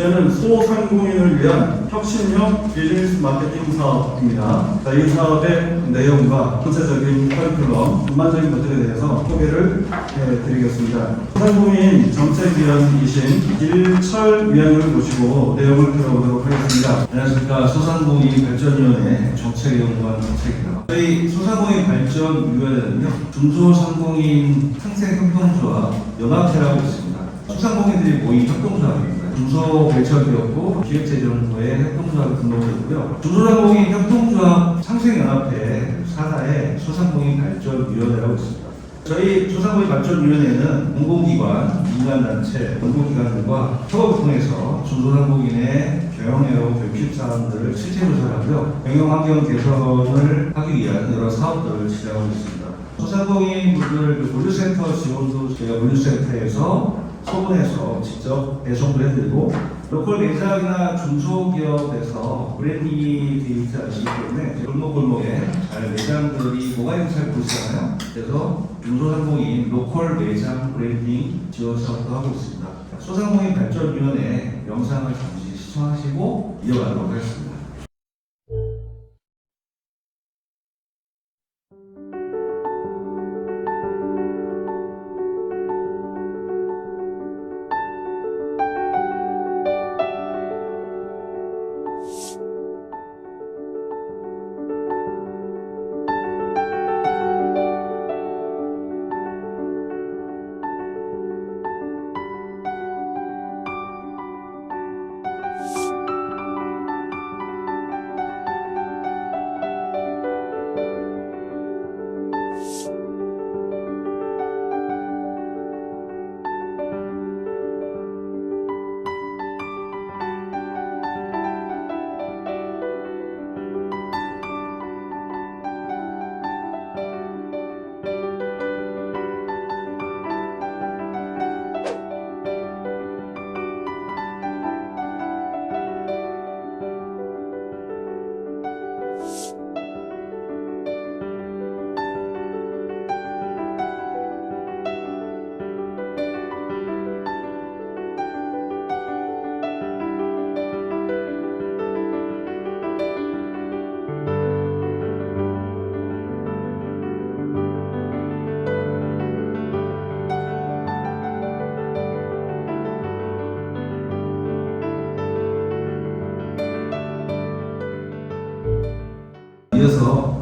주제는 소상공인을 위한 혁신형 비즈니스 마케팅 사업입니다. 자, 이 사업의 내용과 구체적인 커리큘럼, 전반적인 것들에 대해서 소개를 해드리겠습니다. 소상공인 정책위원이신 길철 위원을 모시고 내용을 들어보도록 하겠습니다. 안녕하십니까 소상공인 발전위원회 정책연구원 정책입니다. 저희 소상공인 발전위원회는요 중소상공인 상생협동조합 연합회라고 있습니다. 소상공인들이 모인 협동조합입니다. 중소벤처기업부 기획재정부의 협동조합 등록이고요. 중소상공인 협동조합 상생연합회 산하의 소상공인 발전위원회라고 있습니다. 저희 소상공인 발전위원회는 공공기관, 민간단체, 공공기관들과 협업을 통해서 중소상공인의 경영애로 결핍 사항들을 실제 조사하고요. 경영 환경 개선을 하기 위한 여러 사업들을 진행하고 있습니다. 소상공인 분들 그 물류센터 지원도 저희가 물류센터에서 소분해서 직접 배송을 해드리고 로컬 매장이나 중소기업에서 브랜딩이 되어 있지 않기 때문에 골목골목에 잘 매장들이 뭐가 있는지 잘 모르시잖아요. 그래서 중소상공인 로컬 매장 브랜딩 지원 사업도 하고 있습니다. 소상공인 발전위원회 영상을 잠시 시청하시고 이어가도록 하겠습니다.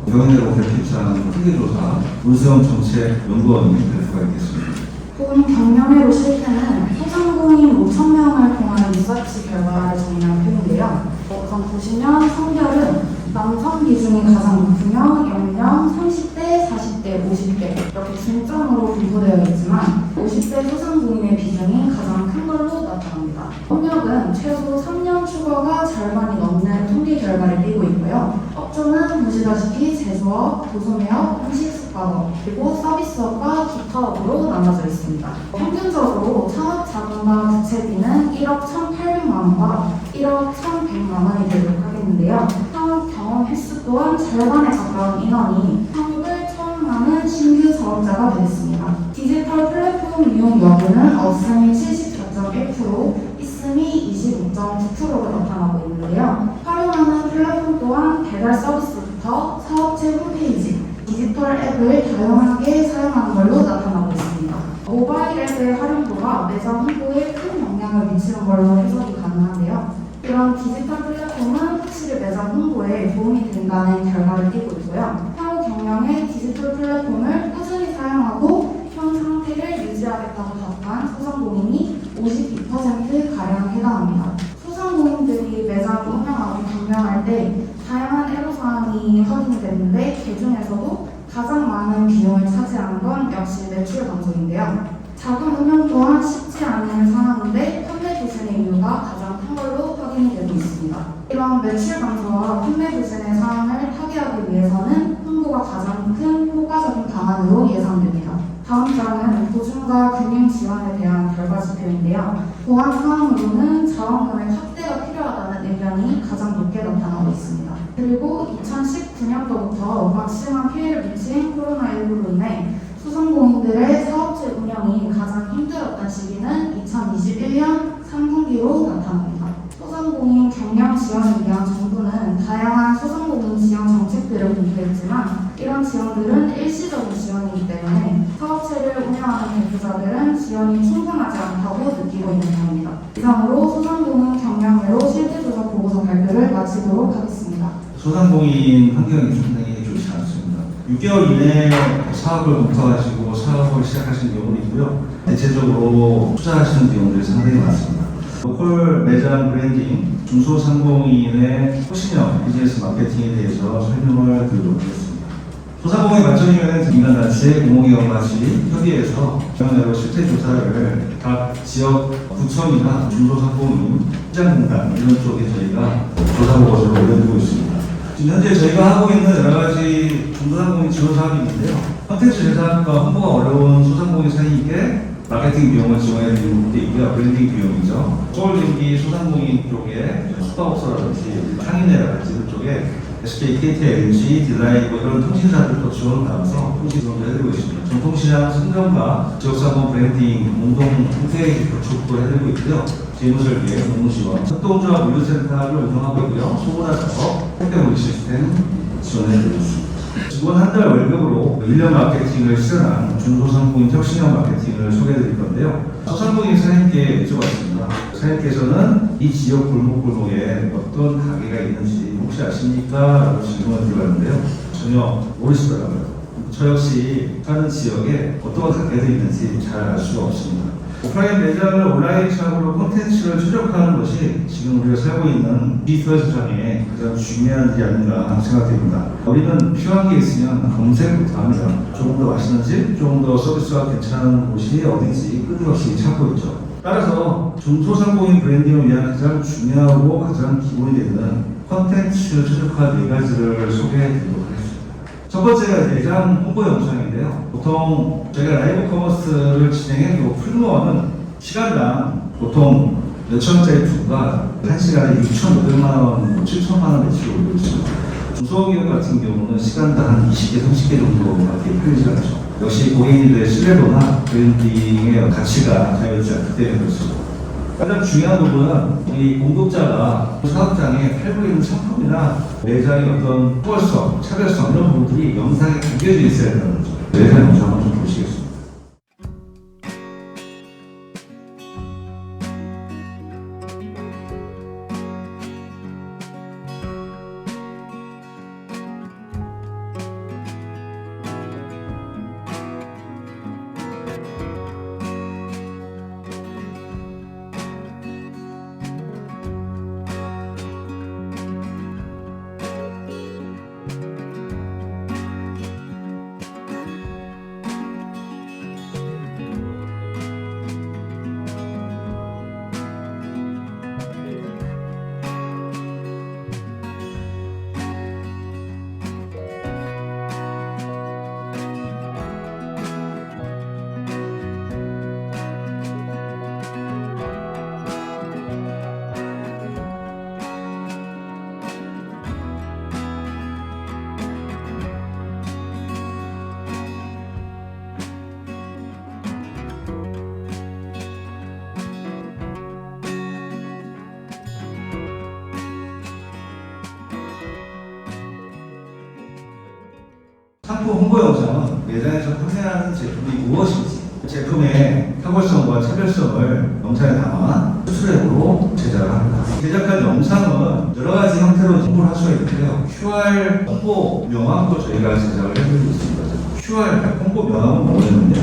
이어서 경영내로 결핍사항 통계조사 문수영 정책 연구원님 발표가 있겠습니다. 본 경영회로 실태는 소상공인 5,000명을 통한 리서치 결과를 정리한 표인데요. 우선 보시면 성별은 남성 비중이 가장 높으며 연령 30대, 40대, 50대 이렇게 중점으로 분포되어 있지만 50대 소상공인의 비중이 가장 큰 걸로 나타납니다. 협력은 최소 3년 추가가 절반이 넘는 통계 결과를 띠고 있고요. 업종은 보시다시피 제조업, 도소매업, 숙박업, 그리고 서비스업과 기타업으로 나눠져 있습니다. 평균적으로 창업 자금과 부채비는 1억 1,800만 원과 1억 1,100만 원이 되도록 하겠는데요. 창업 경험 횟수 또한 절반에 가까운 인원이 창업을 처음 하는 신규 사업자가 되겠습니다. 디지털 플랫폼 이용 여부는 없음이 74.1%, 있음이 25.9%로 나타나고 있는데요. 활용하는 플랫폼 또한 배달 서비스부터 사업체 홈페이지, 디지털 앱을 다양하게 사용하는 걸로 나타나고 있습니다. 모바일 앱의 활용도가 매장 홍보에 큰 영향을 미치는 걸로 해석이 가능한데요. 이런 디지털 플랫폼은 확실히 매장 홍보에 도움이 된다는 결과를 띠고 있고요. 향후 경영에 디지털 플랫폼을 꾸준히 사용하고 현 상태를 유지하겠다고 답한 소상공인이 52%가량 해당합니다. 소상공인들이 매장을 운영하고 경영할 때 다양한 애로사항이 확인됐는데 그 중에서도 가장 많은 비용을 차지하는 건 역시 매출 감소인데요. 자금 운영 또한 쉽지 않은 상황인데 판매 부진의 이유가 가장 큰 걸로 확인이 되고 있습니다. 이런 매출 감소와 판매 부진의 상황을 타개하기 위해서는 홍보가 가장 큰 효과적인 방안으로 예상됩니다. 다음 장은 보증과 금융 지원에 대한 결과 지표인데요. 보안 상황으로는 자원금의 확대가 필요하다는 의견이 가장 높게 나타나고 있습니다. 그리고 2019년도부터 막심한 피해를 미친 코로나19로 인해 소상공인들의 사업체 운영이 가장 힘들었던 시기는 2021년 3분기로 나타납니다. 말씀드렸지만 이런 지원들은 일시적인 지원이기 때문에 사업체를 운영하는 대표자들은 지원이 충분하지 않다고 느끼고 있는 점입니다. 이상으로 소상공인 경량회로 실태조사 보고서 발표를 마치도록 하겠습니다. 소상공인 환경이 상당히 좋지 않습니다. 6개월 이내에 사업을 검토하시고 사업을 시작하시는 경우도 있고요. 대체적으로 투자하시는 경우들이 상당히 많습니다. 로컬 매장 브랜딩, 중소상공인의 혁신형 비즈니스 마케팅에 대해서 설명을 드리도록 하겠습니다. 소상공인 발전위원회는 민간단체, 공공기관 같이 협의해서 경영내로 실태 조사를 각 지역 구청이나 중소상공인 시장공단 이런 쪽에 저희가 조사 보고서를 올려드리고 있습니다. 지금 현재 저희가 하고 있는 여러 가지 중소상공인 지원 사업이 있는데요. 컨텐츠 제작과 홍보가 어려운 소상공인 사이에게 마케팅 비용을 지원해 드리는 게 있고요. 브랜딩 비용이죠. 서울 경기 소상공인 쪽에 숙박업소라든지 상인회라든지 이런 쪽에 SK, KT, LG, 딜라이브 이런 통신사들도 지원을 받아서 통신 지원을 해드리고 있습니다. 전통시장 선정과 지역사고 브랜딩 공동 홈페이지 구축도 해드리고 있고요. 재무설계, 공무지원, 협동조합 물류센터를 운영하고 있고요. 소문화 작업, 택배 물류 시스템 지원해드리고 있습니다. 직원 한 달 월급으로 1년 마케팅을 실현한 중소상공인 혁신형 마케팅을 소개해드릴 건데요. 소상공인 사장님께 여쭤봤습니다. 사장님께서는 이 지역 골목골목에 어떤 가게가 있는지 혹시 아십니까? 라고 질문을 드려봤는데요. 전혀 모르시더라고요. 저 역시 사는 지역에 어떤 가게들이 있는지 잘 알 수가 없습니다. 오프라인 매장을 온라인 샵으로 콘텐츠를 최적화하는 것이 지금 우리가 살고 있는 디지털 세상에 가장 중요한 일이 아닌가 생각됩니다. 우리는 필요한 게 있으면 검색부터 합니다. 조금 더 맛있는 집, 조금 더 서비스가 괜찮은 곳이 어딘지 끊임없이 찾고 있죠. 따라서 중소상공인 브랜딩을 위한 가장 중요하고 가장 기본이 되는 콘텐츠 최적화 네 가지를 소개해 드리도록 하겠습니다. 첫 번째가 매장 홍보 영상인데요. 보통 저희가 라이브 커머스를 진행해도 풀무원은 시간당 보통 몇천 원짜리 투가 한 시간에 6,500만 원, 7천만 원 매출을 올리고 있습니다. 중소기업 같은 경우는 시간당 한 20개, 30개 정도밖에 풀리지 않죠. 역시 고객님들의 신뢰도나 브랜딩의 가치가 자유롭지 않기 때문에 그렇습니다. 가장 중요한 부분은 이 공급자가 사업장에 팔고 있는 상품이나 매장의 어떤 특별성, 차별성 이런 부분들이 영상에 담겨져 있어야 된다는 거죠. 매장 영상을 상품 홍보 영상은 매장에서 판매하는 제품이 무엇인지 제품의 탁월성과 차별성을 영상에 담아 수출앱으로 제작을 합니다. 제작한 영상은 여러 가지 형태로 홍보를 할 수가 있는데요. QR 홍보 명함도 저희가 제작을 해드리고 있습니다. QR 홍보 명함은 뭐냐면요.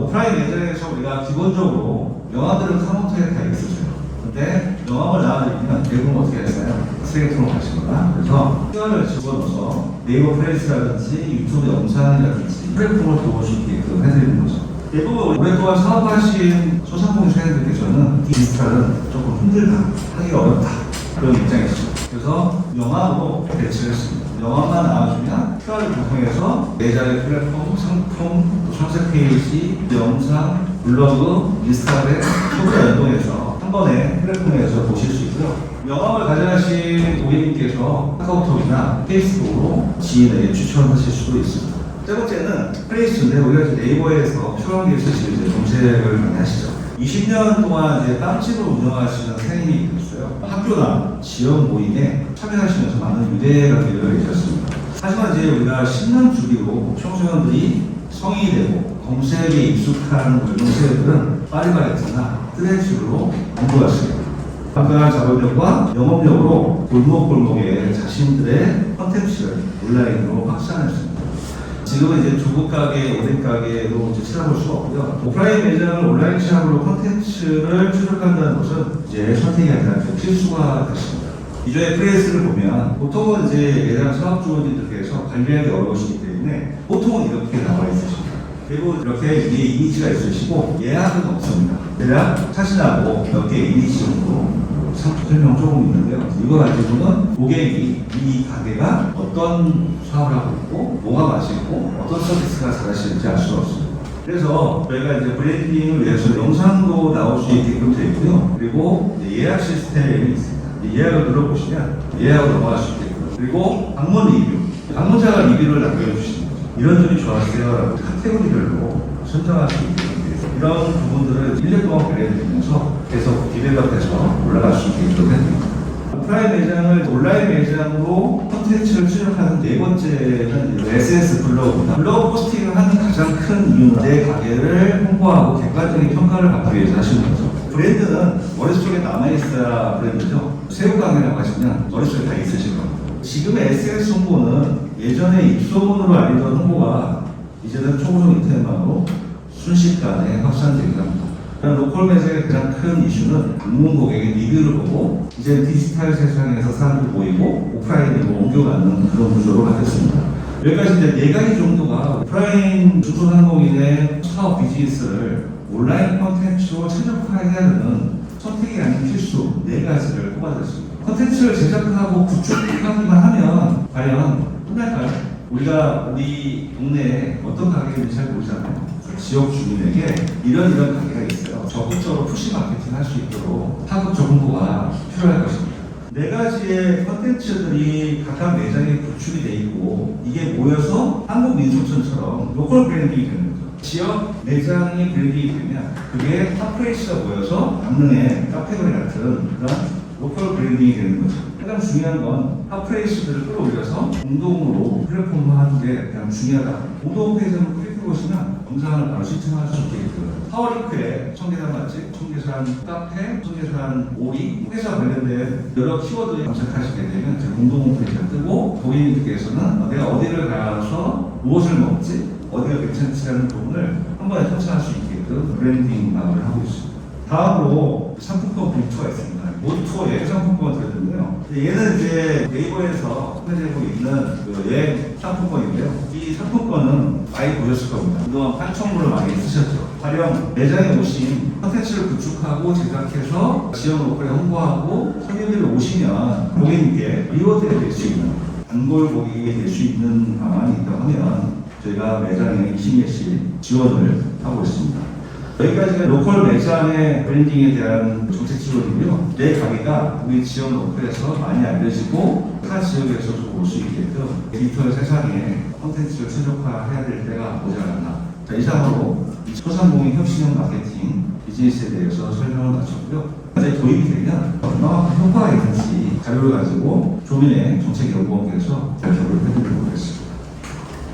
오프라인 매장에서 우리가 기본적으로 명함들은 카운터에 다 있었어요. 근데 명함을 나와드리면 대부분 어떻게 했어요? 쓰레기통으로 가시거나 그래서 QR을 집어넣어서 네이버 프레스라든지 유튜브 영상이라든지 플랫폼을 들어올 수 있게끔 해드리는 거죠. 대부분 오랫동안 사업하신 소상공인 사장님들께서는 디지털은 조금 힘들다, 하기가 어렵다 그런 입장이시죠. 그래서 명함으로 배치를 했습니다. 명함만 나와주면 QR을 구성해서 매장의 플랫폼, 상품, 청색 페이지, 영상, 블로그, 인스타그램, 소비와 연동해서 한 번에 플랫폼에서 보실 수 있고요. 명함을 가져가신 고객님께서 카카오톡이나 페이스북으로 지인에게 추천하실 수도 있습니다. 세 번째는 프레이스인데 우리가 네이버에서 출원기에서 이제 검색을 많이 하시죠. 20년 동안 이제 빵집을 운영하시는 사장님이 있어요. 학교나 지역 모임에 참여하시면서 많은 유대가 되어 계셨습니다. 하지만 이제 우리가 10년 주기로 청소년들이 성인이 되고 검색에 익숙한 젊은 세대들은 파리바게트나 트렌치로 공부했습니다. 한가한 작업력과 영업력으로 골목골목에 자신들의 컨텐츠를 온라인으로 확산했습니다. 지금은 이제 중국 가게, 오뎅 이제 찾아볼 수가 없고요. 오프라인 매장을 온라인 시합으로 컨텐츠를 추적한다는 것은 이제 선택이 아니라 좀 필수가 됐습니다. 기존의 프레스를 보면 보통은 이제 매장 사업주분들께서 관리하기 어려우시기 때문에 보통은 이렇게 나와 있으십니다. 그리고 이렇게 위에 이미지가 있으시고 예약은 없습니다. 대략 사진하고 몇개 이미지 정도 설명 조금 있는데요. 이거 가지고는 고객이 이 가게가 어떤 사업을 하고 있고 뭐가 맛있고 어떤 서비스가 잘하시는지 알 수가 없습니다. 그래서 저희가 이제 브랜딩을 위해서 영상도 나올 수 있게끔 되어 있고요. 그리고 예약 시스템이 있습니다. 이 예약을 눌러보시면 예약을 넘어갈 수 있게끔 그리고 방문 리뷰 방문자가 리뷰를 남겨주시는 거죠. 이런 점이 좋았어요라고 카테고리별로 선정할 수 있습니다. 이런 부분들을 1년 동안 관리해드리면서 계속 기대가 돼서 올라갈 수 있게끔 해드립니다. 오프라인 매장을 온라인 매장으로 콘텐츠를 출력하는 네 번째는 SNS 블로그입니다. 블로그 포스팅을 하는 가장 큰 이유는 내 가게를 홍보하고 객관적인 평가를 받기 위해서 하시는 거죠. 브랜드는 머릿속에 남아있어야 브랜드죠. 새우 가게라고 하시면 머릿속에 다 있으실 겁니다. 지금의 SNS 홍보는 예전에 입소문으로 알리던 홍보가 이제는 초고속 인터넷망으로 순식간에 확산되기도 합니다. 로컬 매장의 가장 큰 이슈는 방문 고객의 리뷰를 보고 이제 디지털 세상에서 사람들 모이고 오프라인으로 옮겨가는 그런 구조로 바뀌었습니다. 여기까지 이제 네 가지 정도가 오프라인 중소상공인의 사업 비즈니스를 온라인 콘텐츠로 최적화해야 되는 선택이 아닌 필수 네 가지를 꼽아드렸습니다. 콘텐츠를 제작하고 구축하기만 하면 과연 끝날까요? 우리가 우리 동네에 어떤 가게가 있는지 잘 모르잖아요. 지역 주민에게 이런 이런 가게가 있어요. 적극적으로 푸시 마케팅 할 수 있도록 파급적 홍보가 필요할 것입니다. 네 가지의 컨텐츠들이 각각 매장에 구축이 돼 있고 이게 모여서 한국 민속촌처럼 로컬 브랜딩이 되는 거죠. 지역 매장이 브랜딩이 되면 그게 탑프레이스가 모여서 강릉의 카테고리 같은 그런 로컬 브랜딩이 되는 거죠. 가장 중요한 건 핫프레이스들을 끌어올려서 공동으로 플랫폼화하는 게 가장 중요하다. 공동 페이지를 클릭해 보시면 영상을 바로 시청할 수 있게끔 파워링크에 청계산 맛집, 청계산 카페, 청계산 오리, 회사 관련된 여러 키워드에 검색하시게 되면 제 공동 홈페이지가 뜨고 고객님께서는 내가 어디를 가서 무엇을 먹지, 어디가 괜찮지 라는 부분을 한 번에 터치할 수 있게끔 브랜딩 마음을 하고 있습니다. 다음으로 상품권 봉투가 있습니다. 모투어의 상품권을 드렸는데요. 얘는 이제 네이버에서 판매되고 있는 그 여행 상품권인데요. 이 상품권은 많이 보셨을 겁니다. 그동안 판촉물을 많이 쓰셨죠. 가령 매장에 오신 컨텐츠를 구축하고 제작해서 지역 로컬에 홍보하고 손님들이 오시면 고객님께 리워드가 될 수 있는 단골 고객이 될 수 있는 방안이 있다고 하면 저희가 매장에 20개씩 지원을 하고 있습니다. 여기까지가 로컬 매장의 브랜딩에 대한 정책 지원이고요. 내 가게가 우리 지역 로컬에서 많이 알려지고 타 지역에서도 볼수 있게끔 디지털 세상에 콘텐츠를 최적화해야 될 때가 오지 않았나. 자, 이상으로 이 소상공인 혁신형 마케팅 비즈니스에 대해서 설명을 마쳤고요. 이제 도입이 되면 얼마나 효과가 있는지 자료를 가지고 조민의 정책연구원께서 발표를 해드리도록 하겠습니다.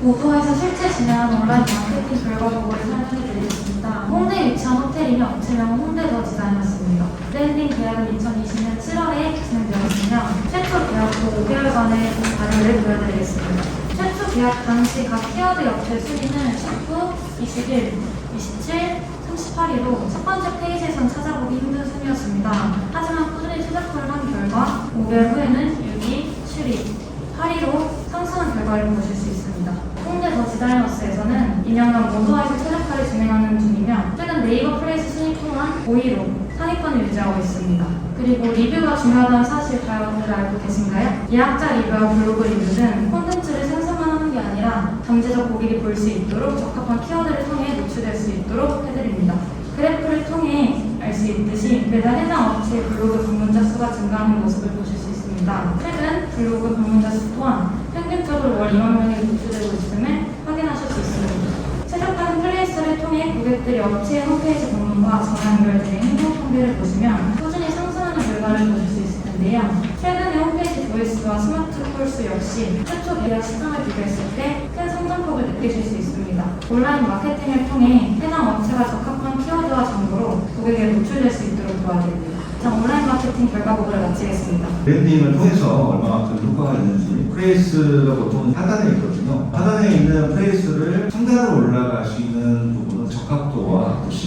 모도에서 실제 진행한 온라인 마케팅 결과 보고를 설명해 드리겠습니다. 홍대에 위치한 호텔이며 업체명은 홍대더 디자이너스입니다. 브랜딩 계약은 2020년 7월에 진행되었으며 최초 계약 후 5개월간의 자료를 보여드리겠습니다. 최초 계약 당시 각 키워드 업체 순위는 19, 21, 27, 38위로 첫 번째 페이지에선 찾아보기 힘든 순위였습니다. 하지만 꾸준히 최적화를 한 결과 5개월 후에는 6위, 7위, 8위로 상승한 결과를 보실 수 있습니다. 홍대 더 디자이너스에서는 2년간 모도화에서 최적화를 진행하는 중이며 최근 네이버 플레이스 순위 또한 5위로 상위권을 유지하고 있습니다. 그리고 리뷰가 중요하다는 사실 다들 알고 계신가요? 예약자 리뷰와 블로그 리뷰는 콘텐츠를 생성만 하는 게 아니라 잠재적 고객이 볼 수 있도록 적합한 키워드를 통해 노출될 수 있도록 해드립니다. 그래프를 통해 알 수 있듯이 매달 해당 업체의 블로그 방문자 수가 증가하는 모습을 보실 수 있습니다. 최근 블로그 방문자 수 또한 평균적으로 월 2만 명이 노출되고 있음을 확인하실 수 있습니다. 최적화된 플레이스를 통해 고객들이 업체의 홈페이지 방문과 전화 연결된 행동 통계를 보시면 꾸준히 상승하는 결과를 보실 수 있을 텐데요. 최근에 홈페이지 서비스와 스마트 폴스 역시 최초 계약 시점을 비교했을 때 큰 성장폭을 느끼실 수 있습니다. 온라인 마케팅을 통해 해당 업체가 적합한 키워드와 정보로 고객에게 노출될 수 있도록 도와드립니다. 자, 온라인 마케팅 결과 보고를 마치겠습니다. 브랜딩을 통해서 얼마만큼 효과가 있는지 프레이스가 보통 하단에 있거든요. 하단에 있는 프레이스를 상단으로 올라갈 수 있는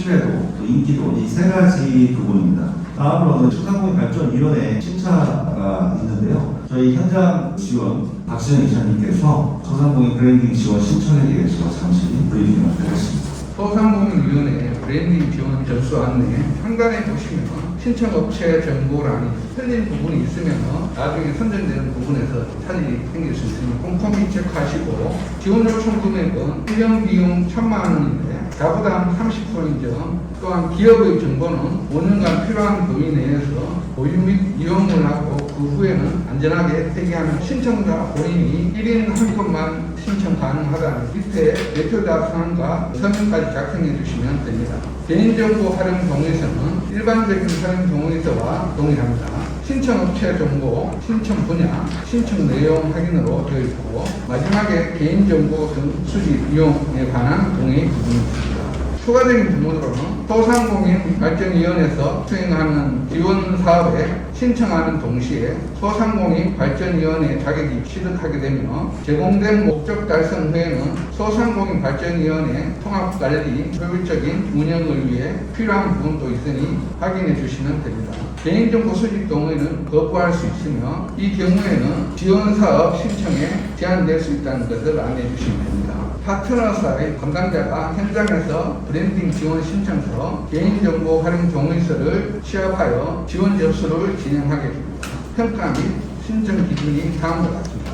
신뢰도, 또 인기도 이 세 가지 부분입니다. 다음으로는 소상공인 발전위원회 심사가 있는데요. 저희 현장 지원 박진영 이사님께서 소상공인 브랜딩 지원 신청에 대해서 잠시 브리핑을 드렸습니다. 소상공인위원회 브랜딩 지원 접수 안내 상단에 보시면 신청업체 정보란이 틀린 부분이 있으면 나중에 선정되는 부분에서 차질이 생길 수 있으니 꼼꼼히 체크하시고 지원 요청 금액은 1년 비용 1천만 원인데 자부담 30% 인정 또한 기업의 정보는 5년간 필요한 범위 내에서 보유 및 이용을 하고 그 후에는 안전하게 폐기하는 신청자 본인이 1인 한 건만 신청 가능하다는 밑에 대표자 사항과 서명까지 작성해 주시면 됩니다. 개인정보 활용 동의서는 일반적인 활용 동의서와 동일합니다. 신청 업체 정보, 신청 분야, 신청 내용 확인으로 되어 있고 마지막에 개인정보 등 수집 이용에 관한 동의 부분이 있습니다. 추가적인 부분으로는 소상공인 발전위원회에서 수행하는 지원 사업에 신청하는 동시에 소상공인 발전위원회 자격이 취득하게 되며 제공된 목적 달성 후에는 소상공인 발전위원회 통합 관리 효율적인 운영을 위해 필요한 부분도 있으니 확인해 주시면 됩니다. 개인정보 수집 동의는 거부할 수 있으며 이 경우에는 지원 사업 신청에 제한될 수 있다는 것을 안내해 주시면 됩니다. 파트너사의 담당자가 현장에서 브랜딩 지원 신청서, 개인정보 활용 동의서를 취합하여 지원 접수를 진행하게 됩니다. 평가 및 신청 기준이 다음과 같습니다.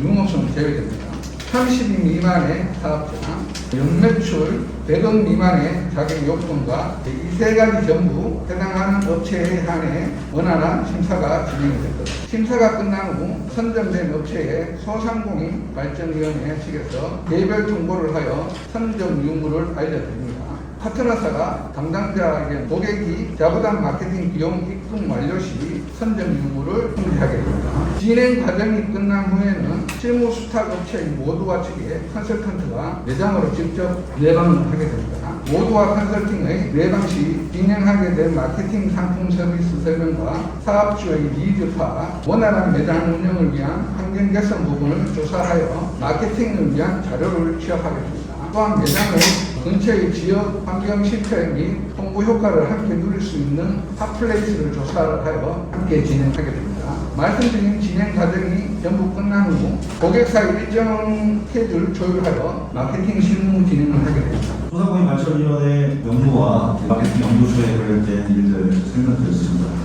유무성 제외됩니다. 30인 미만의 사업자, 연매출 100억 미만의 자격 요건과 이 세 가지 전부 해당하는 업체에 한해 원활한 심사가 것입니다. 심사가 끝난 후 선정된 업체에 소상공인 발전위원회 측에서 개별 통보를 하여 선정 유무를 알려드립니다. 파트너사가 담당자에게 고객이 자부담 마케팅 비용 입금 완료 시 선정 유무를 통지하게 됩니다. 진행 과정이 끝난 후에는 실무 수탁 업체 모두와 측에 컨설턴트가 매장으로 직접 내방을 하게 됩니다. 모두와 컨설팅의 내방 시 진행하게 될 마케팅 상품 서비스 설명과 사업주의 니즈 파악, 원활한 매장 운영을 위한 환경 개선 부분을 조사하여 마케팅을 위한 자료를 취합하게 됩니다. 또한 매장의 근처의 지역 환경 실태 및 홍보 효과를 함께 누릴 수 있는 핫플레이스를 조사하여 함께 진행하게 됩니다. 말씀드린 진행 과정이 전부 끝난 후 고객사 일정 스케줄을 조율하여 마케팅 실무 진행을 하게 됩니다. 소상공인 발전위원회 업무와 마케팅 연구소에 관련된 일들 설명드렸습니다.